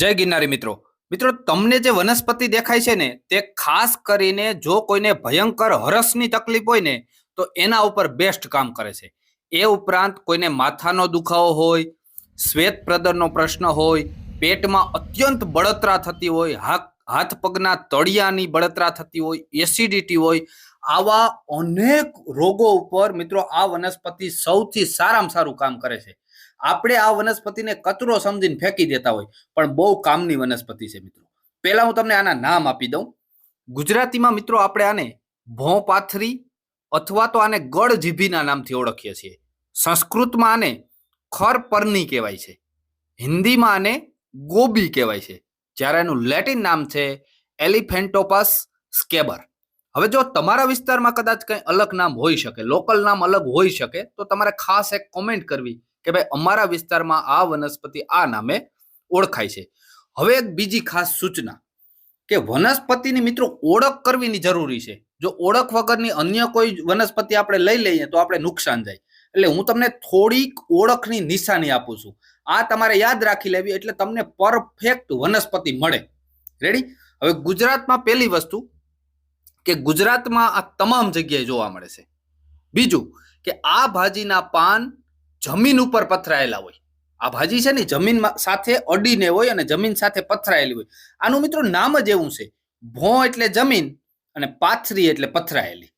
જય ગિરનારી મિત્રો. મિત્રો, તમને જે વનસ્પતિ દેખાય છે ને, તે ખાસ કરીને જો કોઈને ભયંકર હરસની તકલીફ હોય ને, તો એના ઉપર બેસ્ટ કામ કરે છે. એ ઉપરાંત કોઈને માથાનો દુખાવો હોય, શ્વેત પ્રદરનો પ્રશ્ન હોય, પેટમાં અત્યંત બળતરા થતી હોય હાથ પગના તળિયાની બળતરા થતી હોય એસિડિટી હોય, આવા અનેક રોગો ઉપર મિત્રો આ વનસ્પતિ સૌથી સારામાં સારું કામ કરે છે. આપણે આ વનસ્પતિને કચરો સમજીને ફેંકી દેતા હોય, પણ બહુ કામની વનસ્પતિ છે મિત્રો. પહેલા હું તમને આના નામ આપી દઉં. ગુજરાતીમાં મિત્રો આપણે આને ભોંપાથરી અથવા તો આને ગળ જીભીના નામથી ઓળખીએ છીએ. સંસ્કૃતમાં આને ખર પરની કહેવાય છે. હિન્દીમાં આને ગોબી કહેવાય છે. જ્યારે એનું લેટિન નામ છે એલિફેન્ટોપસ સ્કેબર. હવે જો તમારા વિસ્તારમાં કદાચ કંઈ અલગ નામ હોઈ શકે, લોકલ નામ અલગ હોઈ શકે, તો તમારે ખાસ એક કોમેન્ટ કરવી કે ભાઈ અમારા વિસ્તારમાં આ વનસ્પતિ આ નામે ઓળખાય છે. હવે એક બીજી ખાસ સૂચના કે વનસ્પતિની મિત્રો ઓળખ કરવીની જરૂરી છે. જો ઓળખ વગરની અન્ય કોઈ વનસ્પતિ આપણે લઈ લઈએ તો આપણે નુકસાન જાય. એટલે હું તમને થોડીક ઓળખની નિશાની આપું છું. આ તમારે યાદ રાખી લેવી એટલે તમને પરફેક્ટ વનસ્પતિ મળે. રેડી હવે ગુજરાતમાં પહેલી વસ્તુ કે ગુજરાતમાં આ તમામ જગ્યાએ જોવા મળે છે. બીજું કે આ ભાજીના પાન જમીન ઉપર પથરાયેલા હોય. આ ભાજી છે ને જમીન સાથે અડીને હોય અને જમીન સાથે પથરાયેલી હોય. આનું મિત્રો નામ જ એવું છે. ભો એટલે જમીન અને પાથરી એટલે પથરાયેલી.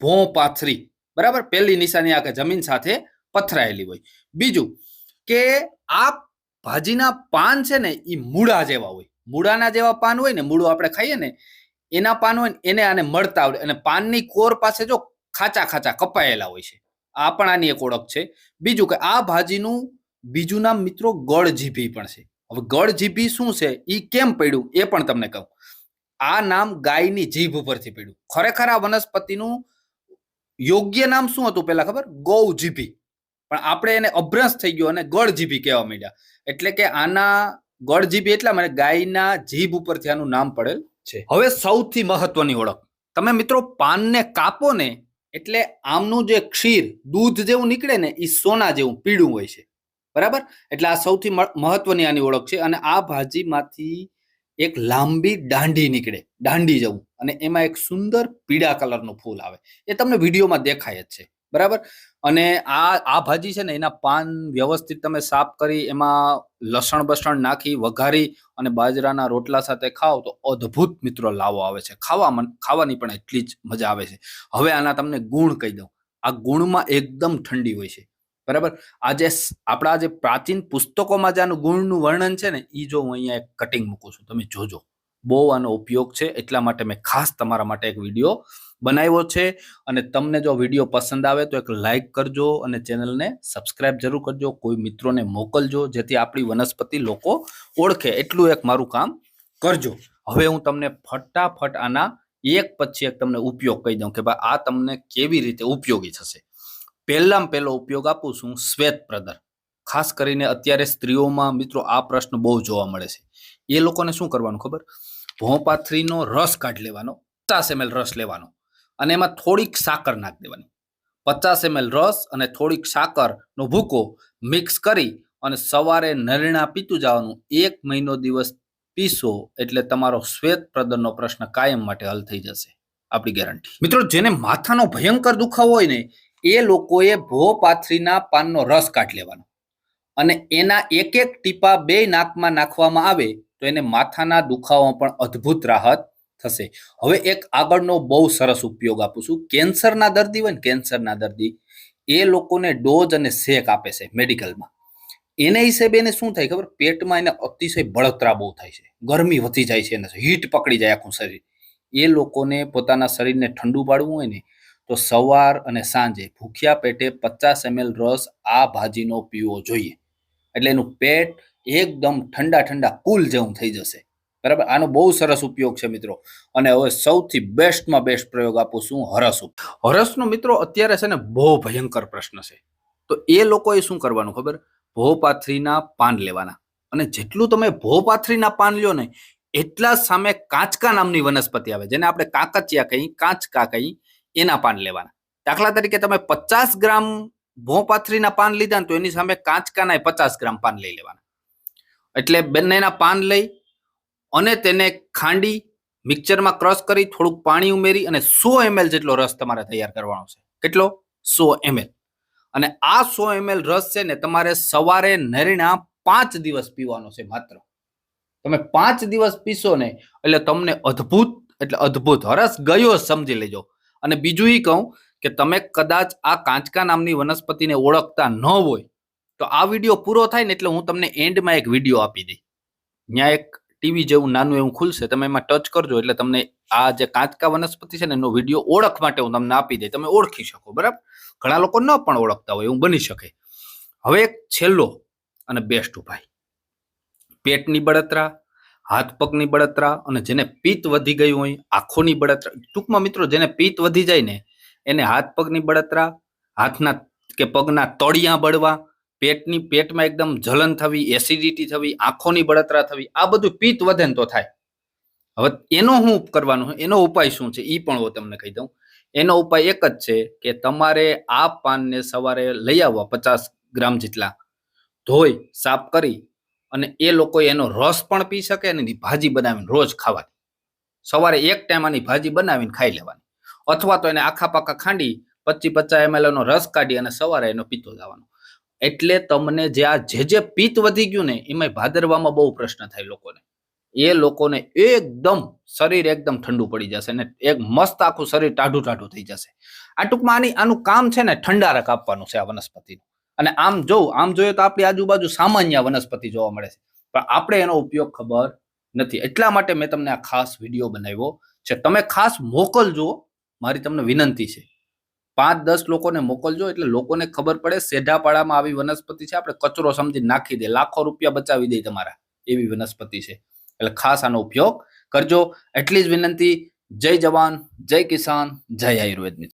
ભો પાથરી. બરાબર? પહેલી નિશાની આ જમીન સાથે પથરાયેલી હોય. બીજું કે આ ભાજીના પાન છે ને એ મૂળા જેવા હોય. મૂળાના જેવા પાન હોય ને, મૂળું આપણે ખાઈએ ને, એના પાન હોય ને એને આને મળતા આવડે. અને પાનની કોર પાસે જો ખાચા ખાચા કપાયેલા હોય છે. આ પણ આની એક ઓળખ છે. બીજું કે આ ભાજીનું બીજું નામ મિત્રો ગળજીભી પણ છે. હવે ગળજીભી શું છે? એ કેમ પડ્યું? એ પણ તમને કહું. આ નામ ગાયની જીભ ઉપરથી પડ્યું. ખરેખર આ વનસ્પતિનું યોગ્ય નામ શું હતું પેલા ખબર? ગૌજીભી પણ આપણે એને અભ્રંશ થઈ ગયો અને ગળજીભી કહેવા માંડ્યા. એટલે કે આના ગળજીભી એટલા માટે ગાયના જીભ ઉપરથી આનું નામ પડેલ છે. હવે સૌથી મહત્વની ઓળખ. તમે મિત્રો પાનને કાપો ને એટલે આમનું જે ક્ષીર, દૂધ જેવું નીકળે ને એ સોના જેવું પીળું હોય છે. બરાબર? એટલે આ સૌથી મહત્વની આની ઓળખ છે અને આ ભાજીમાંથી એક લાંબી દાંડી નીકળે, દાંડી જેવું અને એમાં એક સુંદર પીળા કલરનું ફૂલ આવે. એ તમને વિડીયોમાં દેખાય જ છે. બરાબર? અને આ આ ભાજી છે ને, એના પાન વ્યવસ્થિત તમે સાફ કરી, એમાં લસણ બસણ નાખી, વઘારી અને બાજરાના રોટલા સાથે ખાઓ તો અદ્ભુત મિત્રો લાવો આવે છે. ખાવા ખાવાની પણ એટલી જ મજા આવે છે. હવે આના તમને ગુણ કહી દઉં. આ ગુણમાં એકદમ ઠંડી હોય છે. બરાબર? આ જે આપણા જે પ્રાચીન પુસ્તકોમાં જે આનું ગુણનું વર્ણન છે ને એ જો હું અહીંયા એક કટિંગ મૂકું છું. તમે જોજો. બહુ આનો ઉપયોગ છે. એટલા માટે મેં ખાસ તમારા માટે એક વીડિયો બનાવ્યો છે અને તમને જો વીડિયો પસંદ આવે તો એક લાઈક કરજો અને ચેનલને સબસ્ક્રાઇબ જરૂર કરજો. કોઈ મિત્રોને મોકલજો જેથી આપણી વનસ્પતિ લોકો ઓળખે. એટલું એક મારું કામ કરજો. હવે હું તમને ફટાફટ આના એક પછી એક તમને ઉપયોગ કહી દઉં કે ભાઈ આ તમને કેવી રીતે ઉપયોગી થશે. પહેલામાં પહેલો ઉપયોગ આપું છું શ્વેત પ્રદર. ખાસ કરીને અત્યારે સ્ત્રીઓમાં મિત્રો આ પ્રશ્ન બહુ જોવા મળે છે. એ લોકોને શું કરવાનું ખબર? ભોંપાથરીનો રસ કાઢી લેવાનો, પચાસ એમએલ રસ લેવાનો. અને એમાં થોડીક સાકર નાખી દેવાની. પચાસ એમએલ રસ અને થોડીક સાકરનો ભૂકો મિક્સ કરી અને સવારે નરણા પીતું જવાનું. એક મહિનો દિવસ પીસો એટલે તમારો શ્વેત પ્રદરનો પ્રશ્ન કાયમ માટે હલ થઈ જશે. આપણી ગેરંટી મિત્રો, જેને માથાનો ભયંકર દુખાવો હોય ને, એ લોકોએ ભો પાથરીના પાનનો રસ કાઢી લેવાનો. અને એના એક એક ટીપા બે નાકમાં નાખવામાં આવે તો એને માથાના દુખાવામાં પણ અદ્ભુત રાહત થશે. હવે એક આગળનો બહુ સરસ ઉપયોગ આપું છું. કેન્સરના દર્દી હોય ને, કેન્સરના દર્દી, એ લોકોને ડોઝ અને શેક આપે છે મેડિકલમાં. એને હિસાબે એને શું થાય ખબર? પેટમાં એને અતિશય બળતરા બહુ થાય છે. ગરમી વધી જાય છે એને. હીટ પકડી જાય આખું શરીર. એ લોકોને પોતાના શરીરને ઠંડુ પાડવું હોય ને, તો સવાર અને સાંજે ભૂખ્યા પેટે પચાસ એમએલ રસ આ ભાજીનો પીવો જોઈએ. એટલે એનું પેટ એકદમ ઠંડા ઠંડા કુલ જેવું થઈ જશે. બરાબર? આનો બહુ સરસ ઉપયોગ છે મિત્રો. અને હવે સૌથી બેસ્ટમાં બેસ્ટ પ્રયોગ આપું છું હરસ હરસનો મિત્રો અત્યારે છે ને બહુ ભયંકર પ્રશ્ન છે. તો એ લોકોએ શું કરવાનું ખબર? ભોપાથરીના પાન લેવાના. અને જેટલું તમે ભોપાથરીના પાન લ્યો ને, એટલા સામે કાંચકા નામની વનસ્પતિ આવે, જેને આપણે કાકચિયા કહી, કાંચકા કહી, એના પાન લેવાના. દાખલા તરીકે તમે પચાસ ગ્રામ ભોપાથરીના પાન લીધા ને તો એની સામે કાંચકાના પચાસ ગ્રામ પાન લઈ લેવાના. એટલે બંનેના પાન લઈ અને તેને ખાંડી મિક્સરમાં ક્રશ કરી, થોડુંક પાણી ઉમેરી અને સો એમએલ જેટલો રસ તમારે તૈયાર કરવાનો છે. કેટલો? સો એમએલ અને આ સો એમએલ રસ છે ને તમારે સવારે નરીના પાંચ દિવસ પીવાનો છે માત્ર. તમે પાંચ દિવસ પીશો ને, એટલે તમને અદ્ભુત, એટલે અદ્ભુત હરસ ગયો સમજી લેજો. અને બીજું એ કહું કે તમે કદાચ આ કાંચકા નામની વનસ્પતિને ઓળખતા ન હોય, તો આ વીડિયો પૂરો થાય ને એટલે હું તમને એન્ડમાં એક વીડિયો આપી દઈ ત્યાં એક ટીવી જેવું નાનું એવું ખુલશે, તમે એમાં ટચ કરજો એટલે તમને આ જે કાંચકા વનસ્પતિ છે ને, એનો વીડિયો ઓળખ માટે હું તમને આપી દઈ તમે ઓળખી શકો, બરાબર? ઘણા લોકો ન પણ ઓળખતા હોય એવું બની શકે. હવે એક છેલ્લો અને બેસ્ટ ઉપાય. પેટની બળતરા, હાથ પગની બળતરા અને જેને પિત્ત વધી ગયું હોય, આંખોની બળતરા. ટૂંકમાં મિત્રો, જેને પિત્ત વધી જાય ને, એને હાથ પગની બળતરા, હાથના કે પગના તળિયા બળવા પેટની પેટમાં એકદમ જલન થવી એસિડિટી થવી, આંખોની બળતરા થવી, આ બધું પિત્ત વધે ને તો થાય. હવે એનો શું કરવાનો એનો ઉપાય શું છે? એ પણ હું તમને કહી દઉં. એનો ઉપાય એક જ છે કે તમારે આ પાનને સવારે લઈ આવવા પચાસ ગ્રામ જેટલા ધોઈ, સાફ કરી અને એ લોકો એનો રસ પણ પી શકે અને એની ભાજી બનાવીને રોજ ખાવાની. સવારે એક ટાઈમ આની ભાજી બનાવીને ખાઈ લેવાની. અથવા તો એને આખા પાકા ખાંડી પચી પચાસ એમએલ નો રસ કાઢી અને સવારે એનો પીતો જવાનો એટલે તમને જે આ જે જે પિત્ત વધી ગયું ને એમાં ભાદરવામાં બહુ પ્રશ્ન થાય લોકોને. એ લોકોને એકદમ શરીર એકદમ ઠંડુ પડી જશે ને, એક મસ્ત આખું શરીર ટાઢું ટાઢું થઈ જશે. આ ટૂંકમાં આની, આનું કામ છે ને, ઠંડારક આપવાનું છે આ વનસ્પતિનું. અને આમ જોઉં, આમ જોઈએ તો આપણી આજુબાજુ સામાન્ય વનસ્પતિ જોવા મળે છે. પણ આપણે એનો ઉપયોગ ખબર નથી. એટલા માટે મેં તમને આ ખાસ વીડિયો બનાવ્યો છે. તમે ખાસ મોકલજો. મારી તમને વિનંતી છે. પાંચ દસ લોકોને મોકલજો એટલે લોકોને ખબર પડે સેઢાપાડામાં આવી વનસ્પતિ છે. આપણે કચરો સમજી નાખી દે. લાખો રૂપિયા બચાવી દે તમારા એવી વનસ્પતિ છે. એટલે ખાસ આનો ઉપયોગ કરજો. એટલી જ વિનંતી. જય જવાન, જય કિસાન, જય આયુર્વેદ